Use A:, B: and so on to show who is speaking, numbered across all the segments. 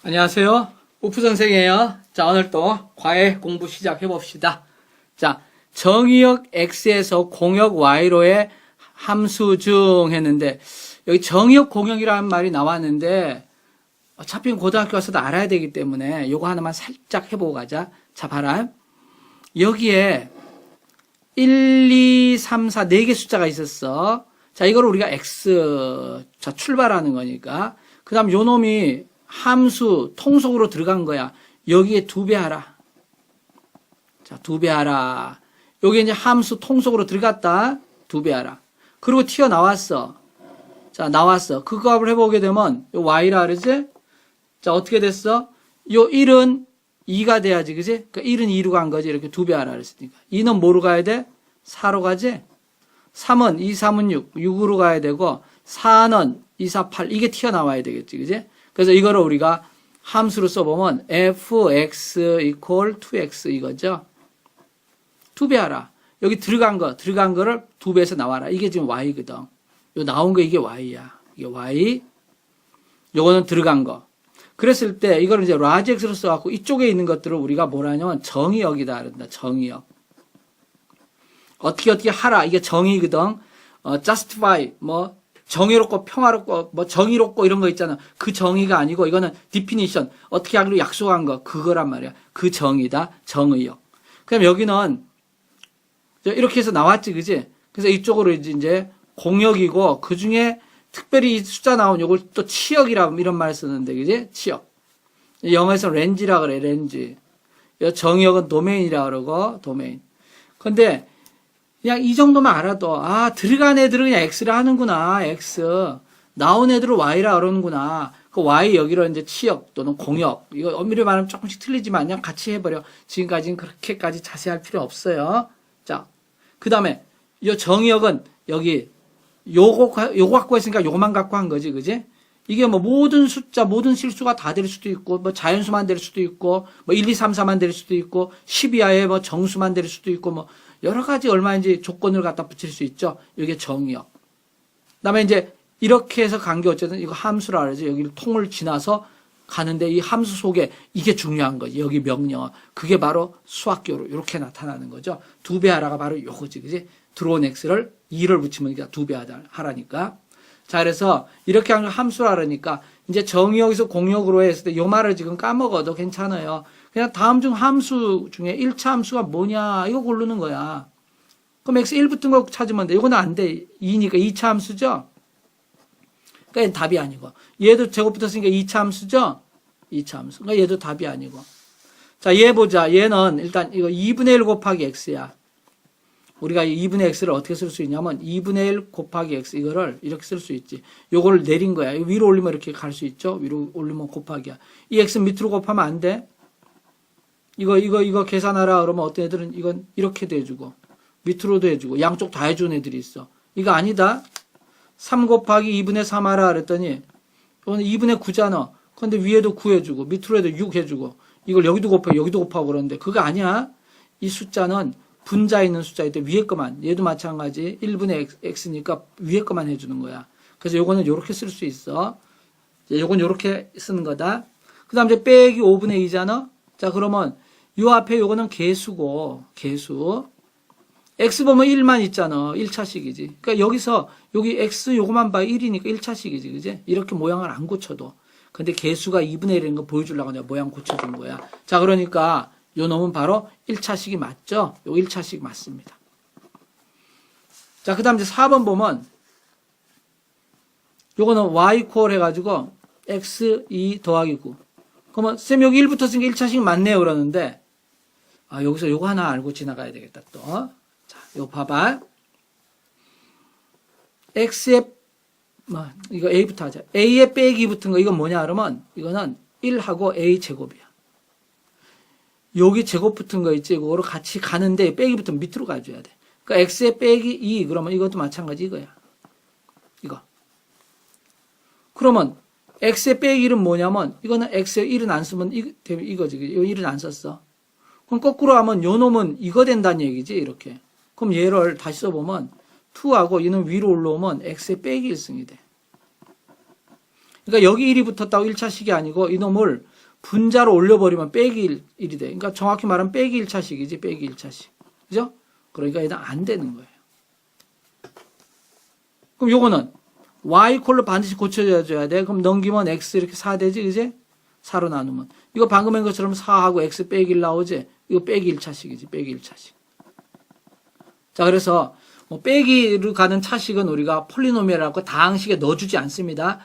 A: 안녕하세요. 우프 선생이에요. 자, 오늘 또 과외 공부 시작해 봅시다. 자, 정의역 X에서 공역 Y로의 함수 중 했는데, 여기 정의역 공역이라는 말이 나왔는데, 어차피 고등학교 와서도 알아야 되기 때문에 요거 하나만 살짝 해보고 가자. 자, 봐라. 여기에 1, 2, 3, 4, 4개 숫자가 있었어. 자, 이걸 우리가 X, 자, 출발하는 거니까. 그 다음 요 놈이 함수 통속으로 들어간 거야. 여기에 두 배 하라. 자, 두 배 하라. 여기 이제 함수 통속으로 들어갔다. 두 배 하라. 그리고 튀어나왔어. 자, 나왔어. 그 값을 해보게 되면, 요 y라 그러지? 자, 어떻게 됐어? 요 1은 2가 돼야지, 그지? 그러니까 1은 2로 간 거지. 이렇게 두 배 하라 그랬으니까. 2는 뭐로 가야 돼? 4로 가지? 3은 2, 3은 6, 6으로 가야 되고, 4는 2, 4, 8, 이게 튀어나와야 되겠지, 그지? 그래서 이거를 우리가 함수로 써보면, fx equal 2x 이거죠? 두배 하라. 여기 들어간 거, 들어간 거를 두 배에서 나와라. 이게 지금 y거든. 요 나온 거 이게 y야. 이게 y. 요거는 들어간 거. 그랬을 때 이거를 이제 라지엑스로 써갖고 이쪽에 있는 것들을 우리가 뭐라 하냐면 정의역이다 그런다. 정의역. 어떻게 어떻게 하라. 이게 정의거든. 어, justify 뭐 정의롭고 평화롭고 뭐 정의롭고 이런 거 있잖아. 그 정의가 아니고 이거는 definition 어떻게 하기로 약속한 거 그거란 말이야. 그 정의다. 정의역. 그럼 여기는 이렇게 해서 나왔지, 그지? 그래서 이쪽으로 이제 공역이고 그 중에 특별히 이 숫자 나온 요걸 또 치역이라 이런 말 쓰는데, 그지? 치역. 영어에서 렌지라 그래, 렌지. 요 정역은 도메인이라 그러고, 도메인. 근데 그냥 이 정도만 알아도, 아, 들어간 애들은 그냥 X를 하는구나, X. 나온 애들은 Y라 그러는구나. 그 Y 여기로 이제 치역 또는 공역. 이거 엄밀히 말하면 조금씩 틀리지만 그냥 같이 해버려. 지금까지는 그렇게까지 자세히 할 필요 없어요. 자, 그 다음에 이 정역은 여기 요거, 요거 갖고 했으니까 요거만 갖고 한 거지, 그지? 이게 뭐 모든 숫자, 모든 실수가 다 될 수도 있고, 뭐 자연수만 될 수도 있고, 뭐 1, 2, 3, 4만 될 수도 있고, 10 이하의 뭐 정수만 될 수도 있고, 뭐 여러 가지 얼마인지 조건을 갖다 붙일 수 있죠. 이게 정의역. 그 다음에 이제 이렇게 해서 간 게 어쨌든 이거 함수라 그러지. 여기를 통을 지나서 가는데 이 함수 속에 이게 중요한 거지. 여기 명령. 그게 바로 수학교로 이렇게 나타나는 거죠. 두 배 하라가 바로 요거지. 그지? 들어온 x를 2를 붙이면 두배 하라니까. 자, 그래서 이렇게 걸 함수라 그러니까 이제 정의역에서 공역으로 했을 때 요 말을 지금 까먹어도 괜찮아요. 그냥 다음 중 함수 중에 1차 함수가 뭐냐 이거 고르는 거야. 그럼 x 1 붙은 거 찾으면 돼. 이거는 안 돼. 2니까 2차 함수죠. 그러니까 답이 아니고. 얘도 제곱 붙었으니까 2차 함수죠. 2차 함수. 그러니까 얘도 답이 아니고. 자, 얘 보자. 얘는 일단 이거 2분의 1 곱하기 x야. 우리가 이 2분의 x를 어떻게 쓸 수 있냐면 2분의 1 곱하기 x 이거를 이렇게 쓸 수 있지. 요거를 내린 거야. 위로 올리면 이렇게 갈 수 있죠. 위로 올리면 곱하기야. 이 x 밑으로 곱하면 안 돼. 이거 이거 이거 계산하라 그러면 어떤 애들은 이건 이렇게도 해주고 밑으로도 해주고 양쪽 다 해주는 애들이 있어. 이거 아니다. 3 곱하기 2분의 3 하라 그랬더니 이거는 2분의 9잖아. 근데 위에도 9 해주고 밑으로 해도 6 해주고 이걸 여기도 곱하고 여기도 곱하고 그러는데 그거 아니야. 이 숫자는 분자 있는 숫자일 때 위에 거만 얘도 마찬가지 1분의 x니까 위에 거만 해주는 거야. 그래서 요거는 요렇게 쓸 수 있어. 요건 요렇게 쓰는 거다. 그 다음 이제 빼기 5분의 2잖아. 자 그러면 요 앞에 요거는 개수고 개수. x 보면 1만 있잖아. 1차식이지. 그러니까 여기서 여기 x 요거만 봐 1이니까 1차식이지. 그지? 이렇게 모양을 안 고쳐도. 근데 개수가 2분의 1인 거 보여주려고 내가 모양 고쳐준 거야. 자 그러니까 요 놈은 바로 1차식이 맞죠? 요 1차식 맞습니다. 자, 그 다음 이제 4번 보면, 요거는 y 콜 해가지고, x 2 더하기 9. 그러면, 쌤 여기 1 붙었으니까 1차식 맞네요. 그러는데, 아, 여기서 요거 하나 알고 지나가야 되겠다, 또. 자, 요 봐봐. x에, 뭐, 이거 a부터 하자. a에 빼기 붙은 거, 이건 뭐냐, 그러면, 이거는 1하고 a 제곱이야. 여기 제곱 붙은 거 있지? 그거로 같이 가는데 빼기 붙으면 밑으로 가줘야 돼. 그러니까 x에 빼기 2 그러면 이것도 마찬가지 이거야. 이거. 그러면 x에 빼기 1은 뭐냐면 이거는 x에 1은 안 쓰면 이, 이거지. 이 1은 안 썼어. 그럼 거꾸로 하면 요 놈은 이거 된다는 얘기지 이렇게. 그럼 얘를 다시 써보면 2하고 얘는 위로 올라오면 x에 빼기 1승이 돼. 그러니까 여기 1이 붙었다고 1차식이 아니고 이놈을 분자로 올려버리면 빼기 1, 이 돼. 그러니까 정확히 말하면 빼기 1차식이지, 빼기 1차식. 그죠? 그러니까 일단 안 되는 거예요. 그럼 요거는 y 콜로 반드시 고쳐줘야 돼. 그럼 넘기면 x 이렇게 4 되지, 그지? 4로 나누면. 이거 방금 한 것처럼 4하고 x 빼기 1 나오지? 이거 빼기 1차식이지, 빼기 1차식. 자, 그래서 뭐 빼기로 가는 차식은 우리가 폴리노미얼이라고 다항식에 넣어주지 않습니다.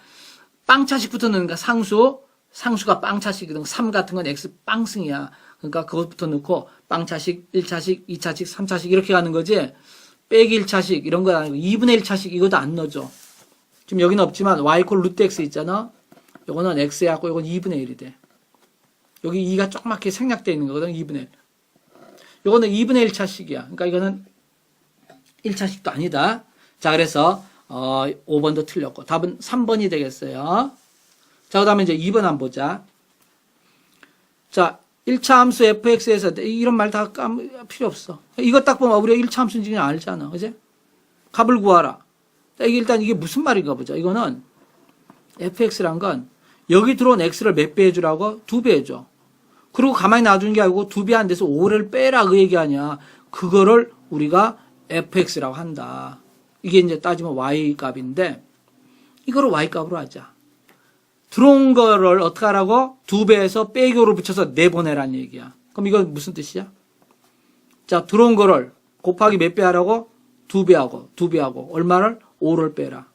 A: 빵차식부터 넣으니까 상수, 상수가 빵차식이든 3 같은 건 x 빵승이야. 그러니까 그것부터 넣고 빵차식, 1차식, 2차식, 3차식 이렇게 가는 거지. 빼기 1차식 이런 거 아니고 2분의 1차식 이것도 안 넣어줘. 지금 여기는 없지만 y 콜 루트 x 있잖아. 요거는 x 해갖고 요건 2분의 1이 돼. 여기 2가 조그맣게 생략되어 있는 거거든. 2분의 1. 요거는 2분의 1차식이야. 그러니까 이거는 1차식도 아니다. 자, 그래서 어, 5번도 틀렸고 답은 3번이 되겠어요. 자, 그 다음에 이제 2번 한번 보자. 자, 1차 함수 fx에서 이런 말다 필요 없어. 이거 딱 보면 우리가 1차 함수인지 그냥 알잖아. 그지? 값을 구하라. 자, 이게 일단 이게 무슨 말인가 보자. 이거는 fx란 건 여기 들어온 x를 몇 배 해주라고? 두 배 해줘. 그리고 가만히 놔두는 게 아니고 두 배 안 돼서 5를 빼라 그 얘기 아니야. 그거를 우리가 fx라고 한다. 이게 이제 따지면 y 값인데 이거를 y 값으로 하자. 들어온 거를 어떻게 하라고? 두 배에서 빼기로 붙여서 내보내란 얘기야. 그럼 이건 무슨 뜻이야? 자, 들어온 거를 곱하기 몇 배 하라고? 두 배하고, 두 배하고, 얼마를? 5를 빼라.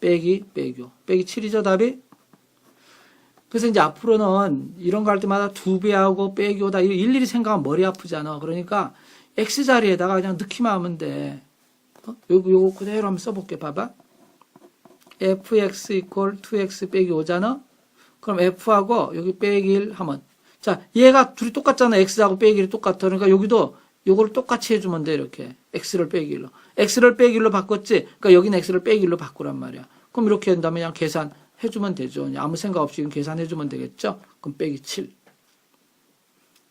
A: 빼기, 빼교. 빼기 7이죠, 답이? 그래서 이제 앞으로는 이런 거 할 때마다 두 배하고 빼기오다. 일일이 생각하면 머리 아프잖아. 그러니까 x 자리에다가 그냥 넣기만 하면 돼. 어? 요거, 요거 그대로 한번 써볼게. 봐봐. Fx equal 2x 빼기 5잖아? 그럼 f하고 여기 빼기 1 하면. 자, 얘가 둘이 똑같잖아. x하고 빼기 1이 똑같아. 그러니까 여기도 요거를 똑같이 해주면 돼. 이렇게. x를 빼기 1로. x를 빼기 1로 바꿨지? 그러니까 여기는 x를 빼기 1로 바꾸란 말이야. 그럼 이렇게 한 다음에 그냥 계산해주면 되죠. 아무 생각 없이 계산해주면 되겠죠? 그럼 빼기 7.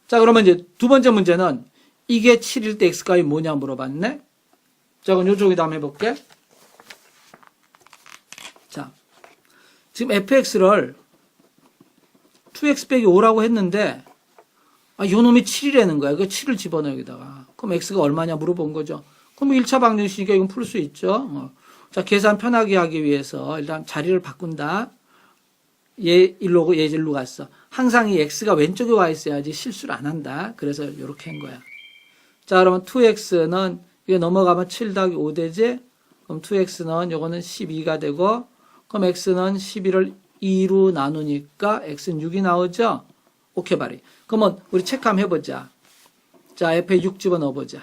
A: 자, 그러면 이제 두 번째 문제는 이게 7일 때 x값이 뭐냐 물어봤네? 자, 그럼 요쪽에다 한번 해볼게. 자, 지금 fx를 2x 빼기 5라고 했는데, 아, 요 놈이 7이라는 거야. 그 7을 집어넣어 여기다가. 그럼 x가 얼마냐 물어본 거죠. 그럼 1차 방정식이니까 이건 풀 수 있죠. 어. 자, 계산 편하게 하기 위해서 일단 자리를 바꾼다. 얘 일로 오고 얘 일로 갔어. 항상 이 x가 왼쪽에 와 있어야지 실수를 안 한다. 그래서 이렇게 한 거야. 자, 그러면 2x는 이게 넘어가면 7 더하기 5 되지? 그럼 2x는 요거는 12가 되고 그럼 x는 11을 2로 나누니까 x는 6이 나오죠? 오케이 바리. 그러면 우리 체크 한번 해보자. 자, 옆에 6 집어넣어보자.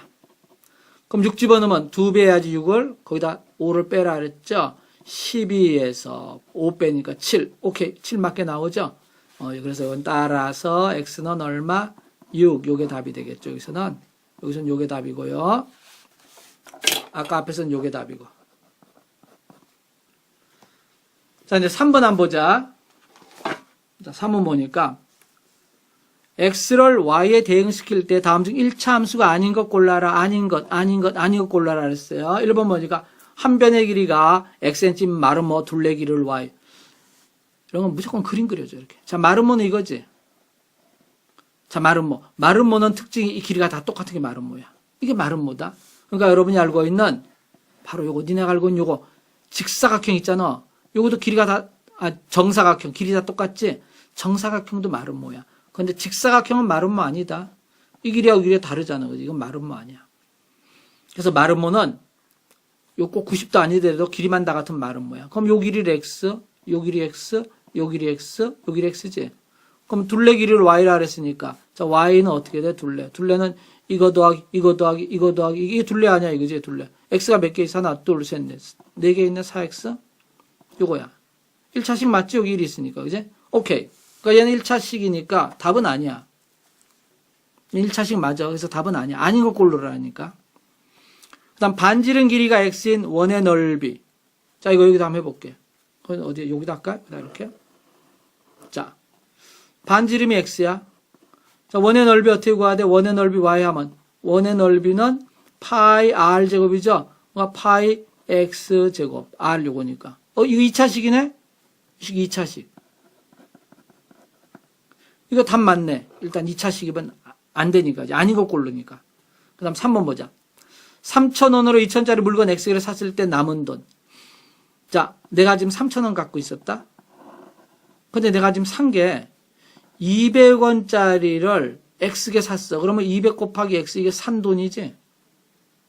A: 그럼 6 집어넣으면 2배 해야지 6을 거기다 5를 빼라 그랬죠? 12에서 5 빼니까 7. 오케이. 7 맞게 나오죠? 어, 그래서 이건 따라서 x는 얼마? 6. 요게 답이 되겠죠. 여기서는. 여기서는 요게 답이고요. 아까 앞에서는 요게 답이고. 자, 이제 3번 한번 보자. 자, 3번 보니까 x를 y에 대응시킬 때 다음 중 1차 함수가 아닌 것 골라라. 아닌 것, 아닌 것, 아닌 것 골라라 그랬어요. 1번 보니까 한 변의 길이가 마른 뭐 둘레 길이를 y. 이런 건 무조건 그림 그려줘 이렇게. 자, 마른 모는 이거지. 자, 마른 모. 마른 모는 특징이 이 길이가 다 똑같은 게 마른 모야. 이게 마른 모다. 그러니까 여러분이 알고 있는 바로 요거 니네가 알고 있는 요거 직사각형 있잖아. 요것도 길이가 다 아, 정사각형 길이 다 똑같지. 정사각형도 마른 모야. 근데 직사각형은 마른 모 아니다. 이 길이하고 이 길이가 다르잖아. 그지? 이건 마른 모 아니야. 그래서 마른 모는 요 꼭 90도 아니더라도 길이만 다 같은 마른 모야. 그럼 요 길이 x, 요 길이 x, 요 길이 x, 요 길이 x지. 그럼 둘레 길이를 y라 그랬으니까 자 y는 어떻게 돼? 둘레. 둘레는 이거 더하기 이거 더하기 이거 더하기 이게 둘레 아니야 이거지 둘레. x가 몇 개 있어? 하나 둘 셋 넷 네 개 있네 4x 요거야. 1차식 맞지? 여기 1이 있으니까 그지? 오케이. 그러니까 얘는 1차식이니까 답은 아니야. 1차식 맞아. 그래서 답은 아니야. 아닌 걸 고르라니까. 그 다음 반지름 길이가 x인 원의 넓이. 자 이거 여기다 한번 해볼게. 어디 여기다 할까? 이렇게. 자 반지름이 x야. 자, 원의 넓이 어떻게 돼? 원의 넓이 y 하면 원의 넓이는 파이 r 제곱이죠. 그러니까 파이 x 제곱 r 요거니까. 어 이거 2차식이네. 2차식. 이거 답 맞네. 일단 2차식이면 안 되니까. 아닌 거 고르니까. 그 다음 3번 보자. 3,000원으로 2,000짜리 물건 X를 샀을 때 남은 돈. 자, 내가 지금 3,000원 갖고 있었다. 근데 내가 지금 산 게 200원짜리를 X게 샀어. 그러면 200 곱하기 X 이게 산 돈이지?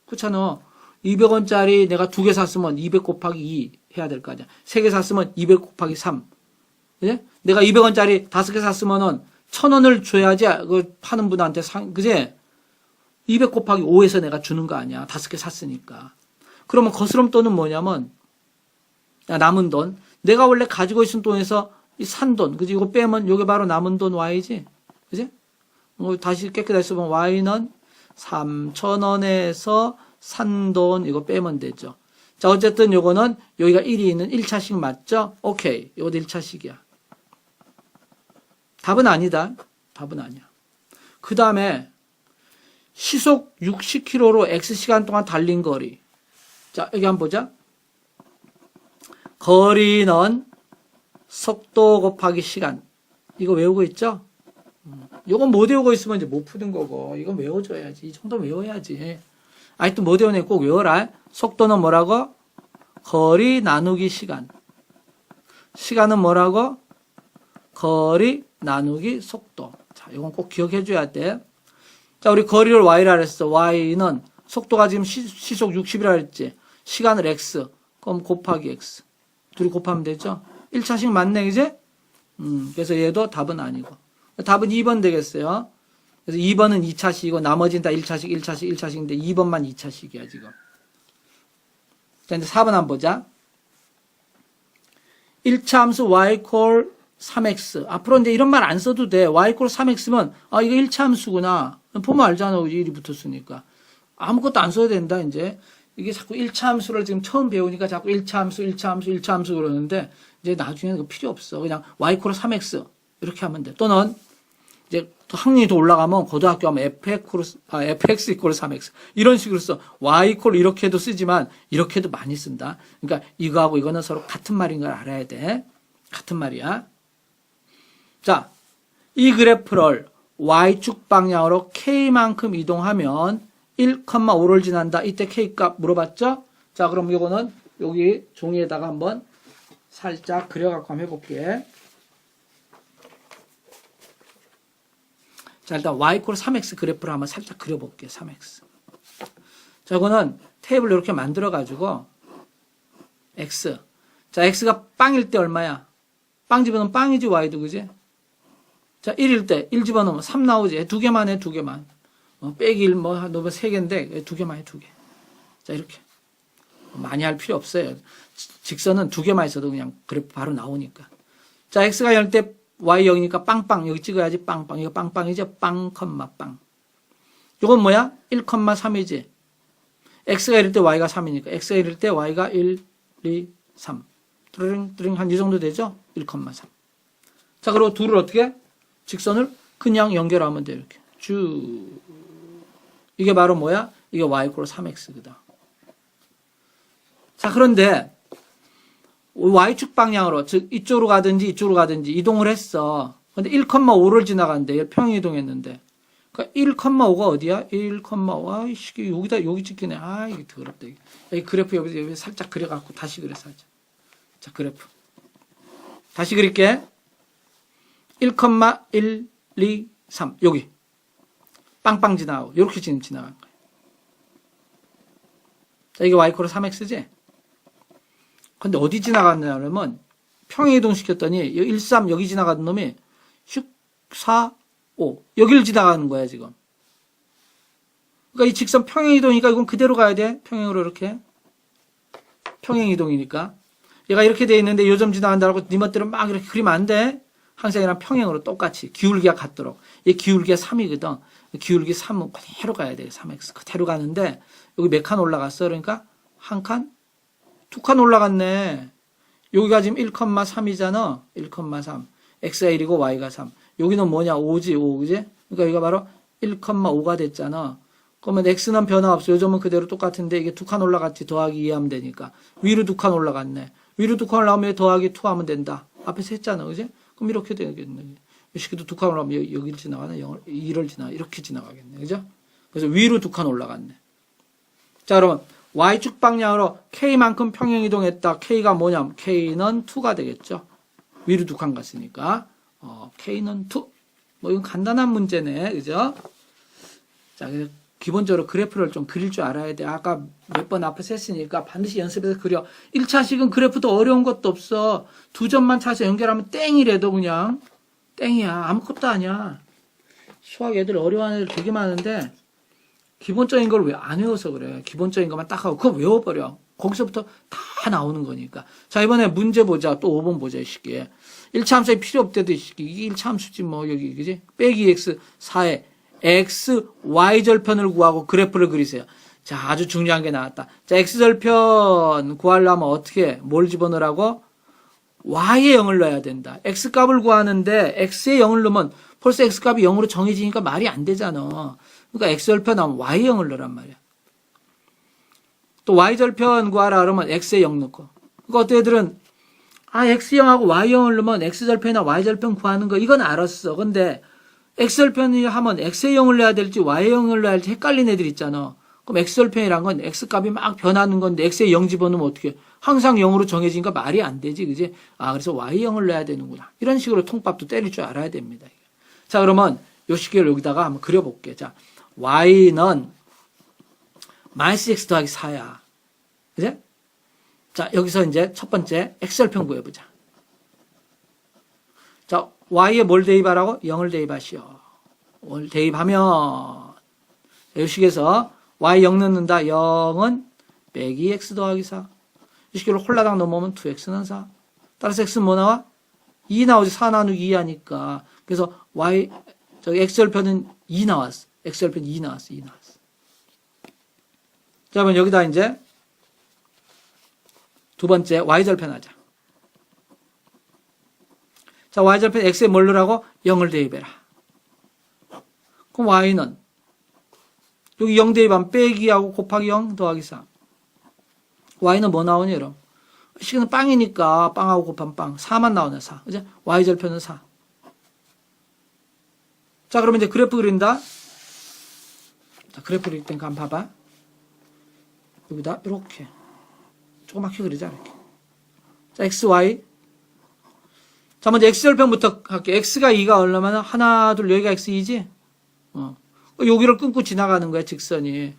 A: 그렇잖아. 200원짜리 내가 두 개 샀으면 200 곱하기 2 해야 될 거 아니야. 세개 샀으면 200 곱하기 3. 그지? 내가 200원짜리 다섯 개 샀으면은 1000원을 줘야지 그 파는 분한테 상, 그지? 200 곱하기 5에서 내가 주는 거 아니야. 다섯 개 샀으니까. 그러면 거스름 돈은 뭐냐면, 야, 남은 돈. 내가 원래 가지고 있는 돈에서 이산 돈. 그지? 이거 빼면 요게 바로 남은 돈 Y지? 그지? 뭐 다시 깨끗하게 써보면 Y는 3,000원에서 산 돈 이거 빼면 되죠. 자, 어쨌든 요거는 여기가 1이 있는 1차식 맞죠? 오케이. 요것도 1차식이야. 답은 아니다. 답은 아니야. 그 다음에 시속 60km로 X시간 동안 달린 거리. 자, 여기 한번 보자. 거리는 속도 곱하기 시간. 이거 외우고 있죠? 음, 요건 못 외우고 있으면 이제 못 푸는 거고, 이건 외워줘야지. 이 정도 외워야지. 또못 외우네. 꼭 외워라. 속도는 뭐라고? 거리 나누기 시간. 시간은 뭐라고? 거리 나누기 속도. 자, 이건 꼭 기억해 줘야 돼. 자, 우리 거리를 y라 그랬어. y는 속도가 지금 시, 시속 60이라 그랬지. 시간을 x. 그럼 곱하기 x. 둘이 곱하면 되죠? 1차식 맞네, 이제? 음, 그래서 얘도 답은 아니고. 답은 2번 되겠어요. 그래서 2번은 2차식이고, 나머지는 다 1차식, 1차식, 1차식인데 2번만 2차식이야, 지금. 자, 이제 4번 한번 보자. 1차 함수 y 콜 3x. 앞으로 이제 이런 말 안 써도 돼. y 콜 3x면, 아, 이거 1차 함수구나. 보면 알잖아. 1이 붙었으니까. 아무것도 안 써야 된다, 이제. 이게 자꾸 1차 함수를 지금 처음 배우니까 자꾸 1차 함수, 1차 함수, 1차 함수 그러는데, 이제 나중에는 그 필요 없어. 그냥 y 콜 3x. 이렇게 하면 돼. 또는, 이제 또 학년이 더 올라가면 고등학교 하면 fx, 아, fx 이퀄 3x. 이런 식으로 써. y 이퀄 이렇게도 쓰지만, 이렇게도 많이 쓴다. 그러니까 이거하고 이거는 서로 같은 말인 걸 알아야 돼. 같은 말이야. 자, 이 그래프를 y축 방향으로 k만큼 이동하면 1,5를 지난다. 이때 k 값 물어봤죠? 자, 그럼 이거는 여기 종이에다가 한번 살짝 그려갖고 한번 해볼게. 자, 일단 y 3x 그래프를 한번 살짝 그려볼게. 3x. 자, 이거는 테이블 이렇게 만들어가지고 x. 자, x가 빵일 때 얼마야? 빵 집어넣으면 빵이지, y도, 그지? 자, 1일 때, 1 집어넣으면 3 나오지. 두 개만 해, 두 개만. 어, 빼기 1, 뭐, 한, 너무 세 개인데, 두 개만 해, 두 개. 자, 이렇게. 많이 할 필요 없어요. 지- 직선은 두 개만 있어도 그냥 그래프 바로 나오니까. 자, x가 0때 y 0이니까 빵빵. 여기 찍어야지, 빵빵. 이거 빵빵이죠? 빵, 컴마, 빵. 이건 뭐야? 1,3이지. x가 1일 때 y가 3이니까. x가 1일 때 y가 1, 2, 3. 뚜링, 뚜링 한 이 정도 되죠? 1,3. 자, 그리고 둘을 어떻게? 직선을 그냥 연결하면 돼, 이렇게. 쭉. 이게 바로 뭐야? 이게 y 콜 3x거든. 자, 그런데 y축 방향으로, 즉, 이쪽으로 가든지 이쪽으로 가든지 이동을 했어. 근데 1,5를 지나갔는데, 평행 이동했는데. 그러니까 1,5가 어디야? 1,5. 아, 이 시기 여기다, 여기 찍히네. 아, 이게 더럽다. 이 그래프 여기, 여기 살짝 그려갖고 다시 그려, 살짝. 자, 그래프. 다시 그릴게. 1,1, 2, 3. 여기. 빵빵 지나가고, 이렇게 지금 지나간 거예요. 자, 이게 y코로 3x지? 근데 어디 지나갔냐, 그러면, 평행 이동 시켰더니, 1, 3, 여기 지나가는 놈이, 6, 4, 5. 여기를 지나가는 거야, 지금. 그러니까 이 직선 평행 이동이니까 이건 그대로 가야 돼. 평행으로 이렇게. 평행 이동이니까. 얘가 이렇게 돼 있는데 요점 지나간다고 네 멋대로 막 이렇게 그리면 안 돼. 항상 이랑 평행으로 똑같이 기울기가 같도록. 얘 기울기가 3이거든. 기울기 3은 그대로 가야 돼. 3x 그대로 가는데 여기 몇 칸 올라갔어? 그러니까 한 칸? 두 칸 올라갔네. 여기가 지금 1,3이잖아. 1,3. x가 1이고 y가 3. 여기는 뭐냐? 5지, 5. 그지? 그러니까 여기가 바로 1,5가 됐잖아. 그러면 x는 변화 없어. 요점은 그대로 똑같은데 이게 두 칸 올라갔지. 더하기 2 하면 되니까. 위로 두 칸 올라갔네. 위로 두 칸 올라가면 더하기 2 하면 된다. 앞에서 했잖아. 그지? 그럼 이렇게 되겠네. 이 새끼도 두 칸 올라가면 여기, 여기를 지나가나? 0을, 2를 지나, 이렇게 지나가겠네. 그죠? 그래서 위로 두 칸 올라갔네. 자, 여러분. Y축 방향으로 K만큼 평행 이동했다. K가 뭐냐면 K는 2가 되겠죠. 위로 두 칸 갔으니까. 어, K는 2. 뭐 이건 간단한 문제네. 그죠? 자, 기본적으로 그래프를 좀 그릴 줄 알아야 돼. 아까 몇 번 앞에서 했으니까 반드시 연습해서 그려. 1차식은 그래프도 어려운 것도 없어. 두 점만 찾아서 연결하면 땡이래도 그냥. 땡이야. 아무것도 아니야. 수학 애들 어려워하는 애들 되게 많은데 기본적인 걸 왜 안 외워서 그래. 기본적인 것만 딱 하고 그거 외워버려. 거기서부터 다 나오는 거니까. 자, 이번에 문제 보자. 또 5번 보자, 이 시기에. 1차 함수에 필요 없대도 이 시기. 이게 1차 함수지 뭐, 여기, 그지? 빼기 x 4에 x, y 절편을 구하고 그래프를 그리세요. 자, 아주 중요한 게 나왔다. 자, x 절편 구하려면 어떻게, 뭘 집어넣으라고? y에 0을 넣어야 된다. x 값을 구하는데 x에 0을 넣으면 벌써 x 값이 0으로 정해지니까 말이 안 되잖아. 그러니까 x 절편 하면 y에 0을 넣으란 말이야. 또 y 절편 구하라 그러면 x에 0 넣고. 그러니까 어떤 애들은 아 x 0하고 y 0을 넣으면 x 절편이나 y 절편 구하는 거 이건 알았어. 근데 x 절편이 하면 x에 0을 넣어야 될지 y에 0을 넣어야 될지 헷갈린 애들 있잖아. 그럼 x 절편이란 건 x 값이 막 변하는 건데 x에 0 집어넣으면 어떻게? 항상 0으로 정해지니까 말이 안 되지, 그지? 아 그래서 y 0을 넣어야 되는구나. 이런 식으로 통밥도 때릴 줄 알아야 됩니다. 자 그러면 요 식을 여기다가 한번 그려볼게. 자 y는 마이너스 x 더하기 4야. 그지? 자, 여기서 이제 첫 번째 엑셀편 구해보자. 자, y에 뭘 대입하라고? 0을 대입하시오. 0을 대입하면 이 식에서 y 0 넣는다. 0은 빼기 x 더하기 4. 이 식으로 홀라당 넘어오면 2x는 4. 따라서 x는 뭐 나와? 2 나오지. 4 나누기 2 하니까. 그래서 y, 저 엑셀편은 2 나왔어. 엑셀편 2 나왔어. 2 나왔어. 자, 그러면 여기다 이제 두 번째 y절편 하자. 자, y절편 x에 뭘 넣으라고? 0을 대입해라. 그럼 y는 여기 0 대입하면 빼기하고 곱하기 0 더하기 4. y는 뭐 나오니 여러분? 시간은 빵이니까 빵하고 곱하면 빵. 4만 나오네 4. 그죠? y절편은 4. 자, 그러면 이제 그래프 그린다. 자, 그래프 그릴 테니까 한번 봐봐. 여기다 이렇게 조그맣게 그리자 이렇게. 자, x, y. 자, 먼저 x절편부터 할게. x가 2가 얼마면 하나, 둘, 여기가 x2지? 어. 여기를 끊고 지나가는 거야, 직선이.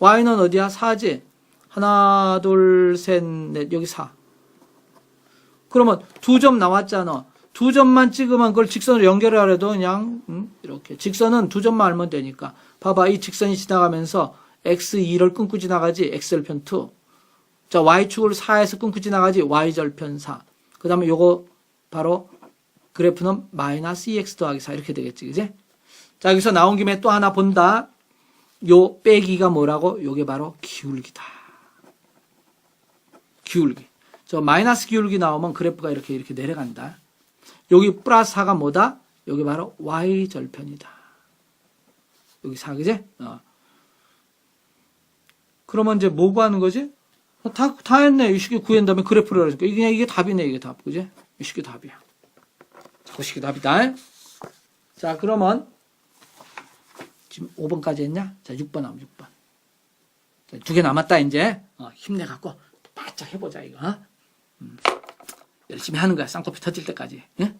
A: y는 어디야? 4지? 하나, 둘, 셋, 넷, 여기 4. 그러면 두 점 나왔잖아. 두 점만 찍으면 그걸 직선으로 연결하려도 그냥, 음, 이렇게. 직선은 두 점만 알면 되니까. 봐봐, 이 직선이 지나가면서 x2를 끊고 지나가지, x절편 2. 자, y축을 4에서 끊고 지나가지, y절편 4. 그 다음에 요거 바로 그래프는 마이너스 2x 더하기 4 이렇게 되겠지, 그지? 자, 여기서 나온 김에 또 하나 본다. 요 빼기가 뭐라고? 요게 바로 기울기다. 기울기. 저 마이너스 기울기 나오면 그래프가 이렇게 이렇게 내려간다. 여기 플러스 4가 뭐다? 여기 바로 y절편이다. 여기 4, 그지? 어. 그러면 이제 뭐 구하는 거지? 다, 다 했네. 이 식이 구한 다음에 그래프를 하니까. 이게 그냥 이게 답이네. 이게 답. 그지? 이 식이 답이야. 자, 그 식이 답이다. 자, 그러면 지금 5번까지 했냐? 자, 6번 하면 6번. 두개 남았다, 이제. 어, 힘내갖고 바짝 해보자, 이거. 어? 음, 열심히 하는 거야. 쌍꺼풀 터질 때까지. 예?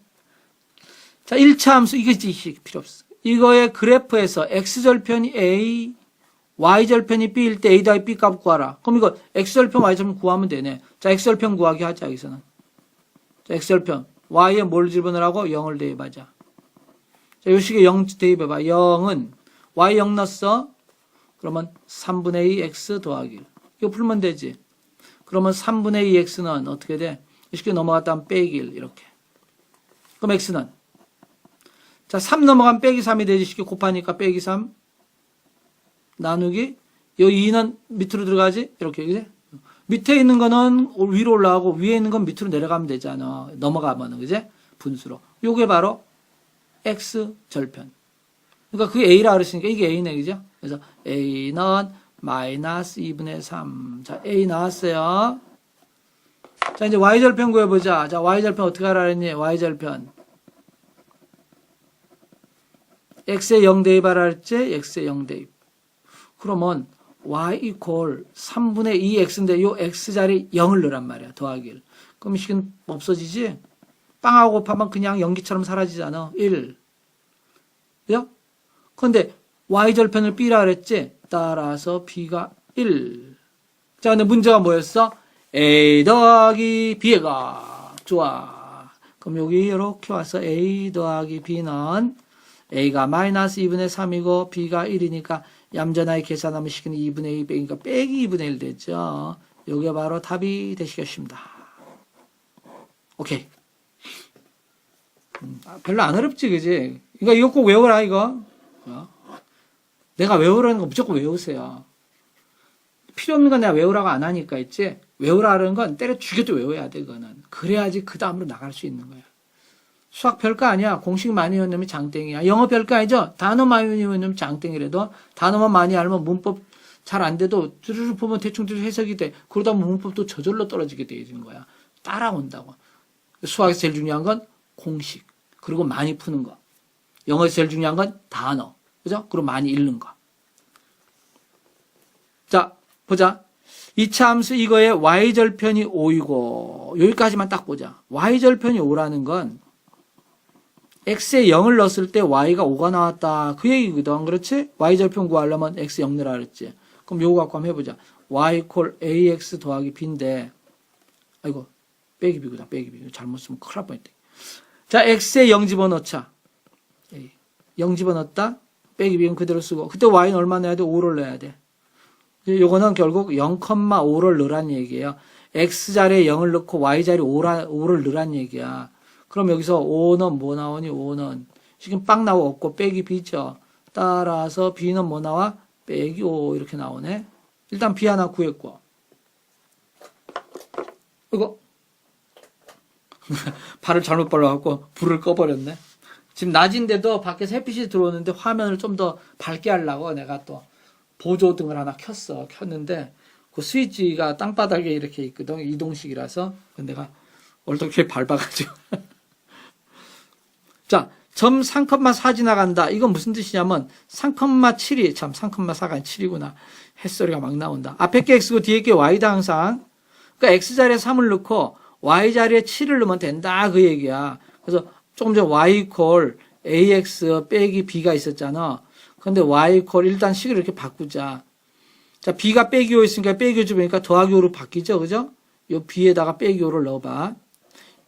A: 자, 1차 함수, 이거 이제 필요 없어. 이거의 그래프에서 x절편이 a, y절편이 b일 때 a 더하기 b 값 구하라. 그럼 이거 x절편, y절편 구하면 되네. 자, x절편 구하기 하자, 여기서는. 자, x절편. y에 뭘 집어넣으라고? 0을 대입하자. 자, 요 식에 0 대입해봐. 0은 y 0 넣었어. 그러면 3분의 2 x 더하기 1. 이거 풀면 되지. 그러면 3분의 2 x는 어떻게 돼? 이 식에 넘어갔다 하면 빼기 1 이렇게. 그럼 x는 자, 3 넘어가면 빼기 3이 되지. 쉽게 곱하니까 빼기 3 나누기 여기 2는 밑으로 들어가지. 이렇게 그지? 밑에 있는 거는 위로 올라가고 위에 있는 건 밑으로 내려가면 되잖아. 넘어가면은 그지? 분수로. 요게 바로 x 절편. 그러니까 그게 a라 그랬으니까 이게 a네 그죠? 그래서 a는 마이너스 2분의 3. 자, a 나왔어요. 자, 이제 y절편 구해보자. 자, y절편 어떻게 하라 했니? y절편. X에 0 대입하라 했지? x에 0 대입. 그러면 y equal 3분의 2x인데 요 x 자리 0을 넣으란 말이야. 더하기를. 그럼 식은 없어지지? 빵하고 곱하면 그냥 연기처럼 사라지잖아. 1. 그죠? 근데 y절편을 b라 그랬지? 따라서 b가 1. 자, 근데 문제가 뭐였어? a 더하기 b가 좋아. 그럼 여기 이렇게 와서 a 더하기 b는 a가 마이너스 2분의 3이고 b가 1이니까 얌전하게 계산하면 식은 2분의 2 빼기니까 빼기 2분의 1 되죠. 여기가 바로 답이 되시겠습니다. 오케이. 음, 아, 별로 안 어렵지, 그지? 그러니까 이거 꼭 외워라, 이거. 어? 내가 외우라는 거 무조건 외우세요. 필요 없는 건 내가 외우라고 안 하니까 있지. 외우라는 건 때려 죽여도 외워야 돼, 그거는. 그래야지 그 다음으로 나갈 수 있는 거야. 수학 별거 아니야. 공식 많이 외우면 장땡이야. 영어 별거 아니죠? 단어 많이 외우면 장땡이라도 단어만 많이 알면 문법 잘 안 돼도 쭈르르 보면 대충 대충 해석이 돼. 그러다 보면 문법도 저절로 떨어지게 되는 거야. 따라온다고. 수학에서 제일 중요한 건 공식. 그리고 많이 푸는 거. 영어에서 제일 중요한 건 단어. 그죠? 그리고 많이 읽는 거. 자, 보자. 이차 함수 이거의 y절편이 5이고 여기까지만 딱 보자. y절편이 5라는 건 x에 0을 넣었을 때 y가 5가 나왔다. 그 얘기거든. 그렇지? y절편 구하려면 x 0 넣으라 그랬지. 그럼 요거 갖고 한번 해보자. y equal ax 더하기 b인데 아이고 빼기 b구나 빼기 b. 잘못 쓰면 큰일 날 뻔했다. 자 x에 0 집어넣자. 0 집어넣었다. 빼기 b는 그대로 쓰고 그때 y는 얼마 넣어야 돼? 5를 넣어야 돼. 요거는 결국 0,5를 넣으란 얘기예요. x자리에 0을 넣고 y자리에 5라, 5를 넣으란 얘기야. 그럼 여기서 5는 뭐 나오니? 5는 지금 빵 나오고 없고 빼기 b죠. 따라서 b는 뭐 나와? 빼기 5 이렇게 나오네. 일단 b 하나 구했고. 이거 발을 잘못 발라갖고 불을 꺼버렸네. 지금 낮인데도 밖에서 햇빛이 들어오는데 화면을 좀 더 밝게 하려고 내가 또 보조등을 하나 켰어. 켰는데 그 스위치가 땅바닥에 이렇게 있거든. 이동식이라서 내가 얼떨결에 밟아가지고. 자, 점3,4 지나간다. 이건 무슨 뜻이냐면 3,7이 참 3,4가 7이구나. 햇소리가 막 나온다. 앞에 게 x고 뒤에 게 y다 항상. 그러니까 x자리에 3을 넣고 y자리에 7을 넣으면 된다. 그 얘기야. 그래서 조금 전 y equal ax 빼기 b가 있었잖아. 근데 y equal 일단 식을 이렇게 바꾸자. 자, b가 빼기 5 있으니까 빼기 5 집으니까 더하기 5로 바뀌죠. 그죠? 요 b에다가 빼기 5를 넣어 봐.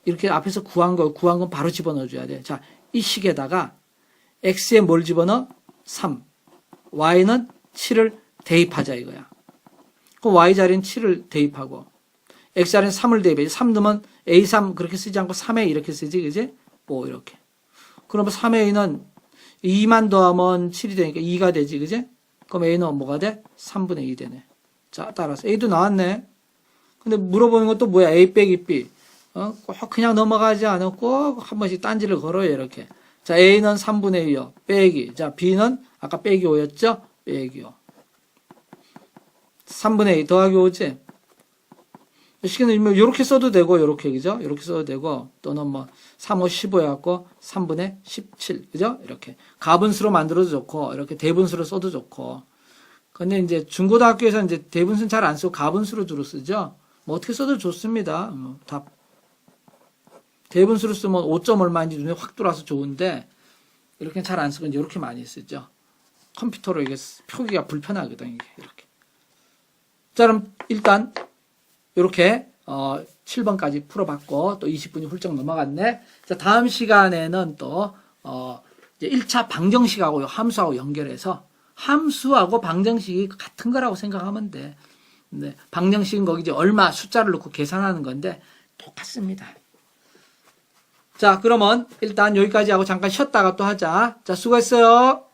A: 이렇게 앞에서 구한 거, 구한 건 바로 집어넣어 줘야 돼. 자, 이 식에다가 x에 뭘 집어넣어? 3. y는 7을 대입하자 이거야. 그럼 y 자리는 7을 대입하고 x 자리는 3을 대입해. 3 넣으면 a3 그렇게 쓰지 않고 3에 이렇게 쓰지, 그지? 5 이렇게. 그러면 3a는 2만 더하면 7이 되니까 2가 되지, 그지? 그럼 a는 뭐가 돼? 3분의 2 되네. 자, 따라서 a도 나왔네. 근데 물어보는 것도 뭐야? a 빼기 b. 어? 꼭 그냥 넘어가지 않고 꼭한 번씩 딴지를 걸어요, 이렇게. 자, a는 3분의 2요. 빼기. 자, b는 아까 빼기 5였죠? 빼기 5. 3분의 2 더하기 5지? 시키는 뭐 이렇게 써도 되고 이렇게 그죠? 이렇게 써도 되고 또는 뭐 3, 5, 15 해갖고 3분의 17 그죠? 이렇게 가분수로 만들어도 좋고 이렇게 대분수로 써도 좋고 근데 이제 중고등학교에서 이제 대분수는 잘 안 쓰고 가분수로 주로 쓰죠. 뭐 어떻게 써도 좋습니다. 뭐 답. 대분수로 쓰면 5점 얼마인지 눈에 확 들어와서 좋은데 이렇게 잘 안 쓰고 이렇게 많이 쓰죠. 컴퓨터로 이게 표기가 불편하거든 이게 이렇게. 자 그럼 일단 이렇게 어 7번까지 풀어봤고 또 20분이 훌쩍 넘어갔네. 자 다음 시간에는 또어 이제 1차 방정식하고 함수하고 연결해서 함수하고 방정식이 같은 거라고 생각하면 돼. 네, 방정식은 거기 이제 얼마 숫자를 넣고 계산하는 건데 똑같습니다. 자, 그러면 일단 여기까지 하고 잠깐 쉬었다가 또 하자. 자, 수고했어요.